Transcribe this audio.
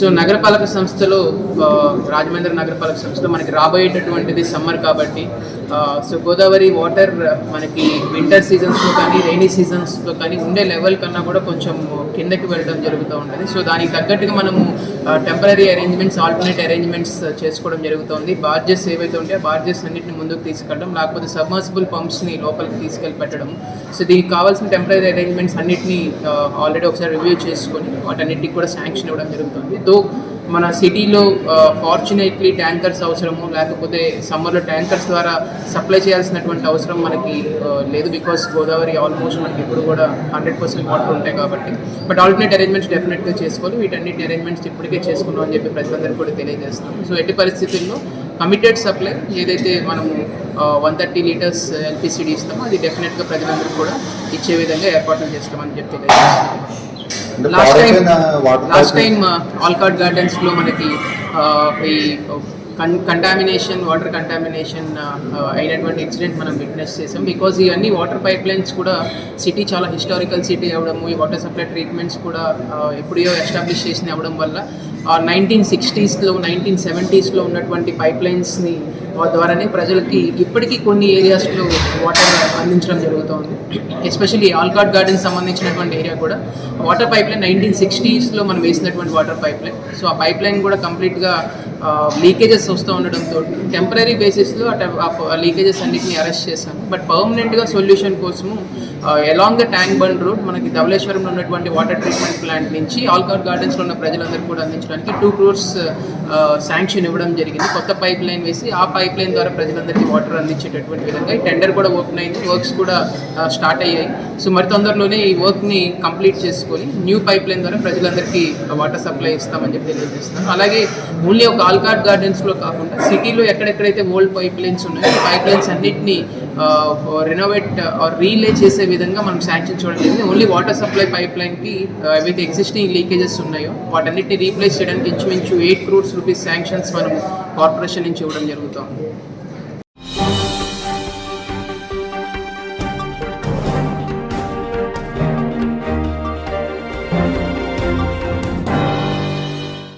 So నగరపాలక సంస్థలో రాజమేంద్ర రాజమండ్రి నగరపాలక సంస్థలో మనకి రాబోయేటటువంటిది సమ్మర్ కాబట్టి సో గోదావరి వాటర్ మనకి వింటర్ సీజన్స్లో కానీ రైనీ సీజన్స్లో కానీ ఉండే లెవెల్ కన్నా కూడా కొంచెం కిందకి వెళ్ళడం జరుగుతూ ఉంటుంది. సో దానికి తగ్గట్టుగా మనము టెంపరీ అరేంజ్మెంట్స్ ఆల్టర్నేట్ అరేంజ్మెంట్స్ చేసుకోవడం జరుగుతుంది. బార్జెస్ ఏవైతే ఉంటే ఆ బార్జెస్ అన్నింటిని ముందుకు తీసుకెళ్ళడం లేకపోతే సబ్మర్సిబుల్ పంప్స్ని లోపలికి తీసుకెళ్ళి పెట్టడం సో దీనికి కావాల్సిన టెంపరీ అరేంజ్మెంట్స్ అన్నింటినీ ఆల్రెడీ ఒకసారి రివ్యూ చేసుకొని వాటన్నిటికి కూడా శాంక్షన్ ఇవ్వడం జరుగుతుంది. దో మన సిటీలో ఫార్చునేట్లీ ట్యాంకర్స్ అవసరము లేకపోతే సమ్మర్లో ట్యాంకర్స్ ద్వారా సప్లై చేయాల్సినటువంటి అవసరం మనకి లేదు బికాస్ గోదావరి ఆల్మోస్ట్ మనకి ఇప్పుడు కూడా హండ్రెడ్ పర్సెంట్ వాటర్ ఉంటాయి కాబట్టి. బట్ ఆల్టర్నేట్ అరేంజ్మెంట్స్ డెఫినెట్గా చేసుకోవాలి. వీటన్నిటి అరేంజ్మెంట్స్ ఇప్పటికే చేసుకున్నాం అని చెప్పి ప్రజలందరికీ కూడా తెలియజేస్తాం సో ఎట్టి పరిస్థితుల్లో కమిటెడ్ సప్లై ఏదైతే మనము వన్ థర్టీ లీటర్స్ ఎల్పిసిడి ఇస్తామో అది డెఫినెట్గా ప్రజలందరూ కూడా ఇచ్చే విధంగా ఏర్పాట్లు చేస్తామని చెప్పి తెలియజేస్తాం last time last time Alcot గార్డెన్స్లో మనకి ఆ, ఈ కన్ కంటామినేషన్ వాటర్ కంటామినేషన్ అయినటువంటి ఇన్సిడెంట్ మనం విట్నెస్ చేసాం బికాజ్ ఇవన్నీ వాటర్ పైప్ లైన్స్ కూడా సిటీ చాలా హిస్టారికల్ సిటీ అవ్వడము ఈ వాటర్ సప్లై ట్రీట్మెంట్స్ కూడా ఆ, ఎప్పుడో ఎస్టాబ్లిష్ చేసిన అవ్వడం వల్ల నైన్టీన్ సిక్స్టీస్లో నైన్టీన్ సెవెంటీస్లో ఉన్నటువంటి పైప్ లైన్స్ని ద్వారానే ప్రజలకి ఇప్పటికీ కొన్ని ఏరియాస్లో వాటర్ అందించడం జరుగుతుంది. ఎస్పెషల్లీ ఆల్కాట్ గార్డెన్ సంబంధించినటువంటి ఏరియా కూడా. వాటర్ పైప్ లైన్ నైన్టీన్ సిక్స్టీస్లో మనం వేసినటువంటి వాటర్ పైప్ లైన్ సో ఆ పైప్ లైన్ కూడా కంప్లీట్గా లీకేజెస్ వస్తూ ఉండడంతో టెంపరీ బేసిస్లో ఆ లీకేజెస్ అన్నింటినీ అరెస్ట్ చేశాను బట్ పర్మనెంట్గా సొల్యూషన్ కోసము along the tank bund road మనకి ధవలేశ్వరంలో ఉన్నటువంటి వాటర్ ట్రీట్మెంట్ ప్లాంట్ నుంచి ఆల్కాట్ గార్డెన్స్లో ఉన్న ప్రజలందరికీ కూడా అందించడానికి టూ క్రోర్స్ శాంక్షన్ ఇవ్వడం జరిగింది. కొత్త పైప్ లైన్ వేసి ఆ పైప్ లైన్ ద్వారా ప్రజలందరికీ వాటర్ అందించేటటువంటి విధంగా ఈ టెండర్ కూడా ఓపెన్ అయింది. వర్క్స్ కూడా స్టార్ట్ అయ్యాయి. సో మరి తొందరలోనే ఈ వర్క్ని కంప్లీట్ చేసుకొని న్యూ పైప్ లైన్ ద్వారా ప్రజలందరికీ వాటర్ సప్లై ఇస్తామని చెప్పి తెలియజేస్తాను అలాగే ఓన్లీ ఒక పాల్కాడ్ గార్డెన్స్లో కాకుండా సిటీలో ఎక్కడెక్కడైతే ఓల్డ్ పైప్ లైన్స్ ఉన్నాయో పైప్ లైన్స్ అన్నింటినీ రెనోవేట్ రీలే చేసే విధంగా మనం శాంక్షన్ చూడడం జరిగింది. ఓన్లీ వాటర్ సప్లై పైప్ లైన్కి ఏవైతే ఎగ్జిస్టింగ్ లీకేజెస్ ఉన్నాయో వాటన్నిటిని రీప్లేస్ చేయడానికి ఇంచుమించు ఎయిట్ క్రోర్స్ రూపీస్ శాంక్షన్స్ మనం కార్పొరేషన్ నుంచి ఇవ్వడం జరుగుతుంది.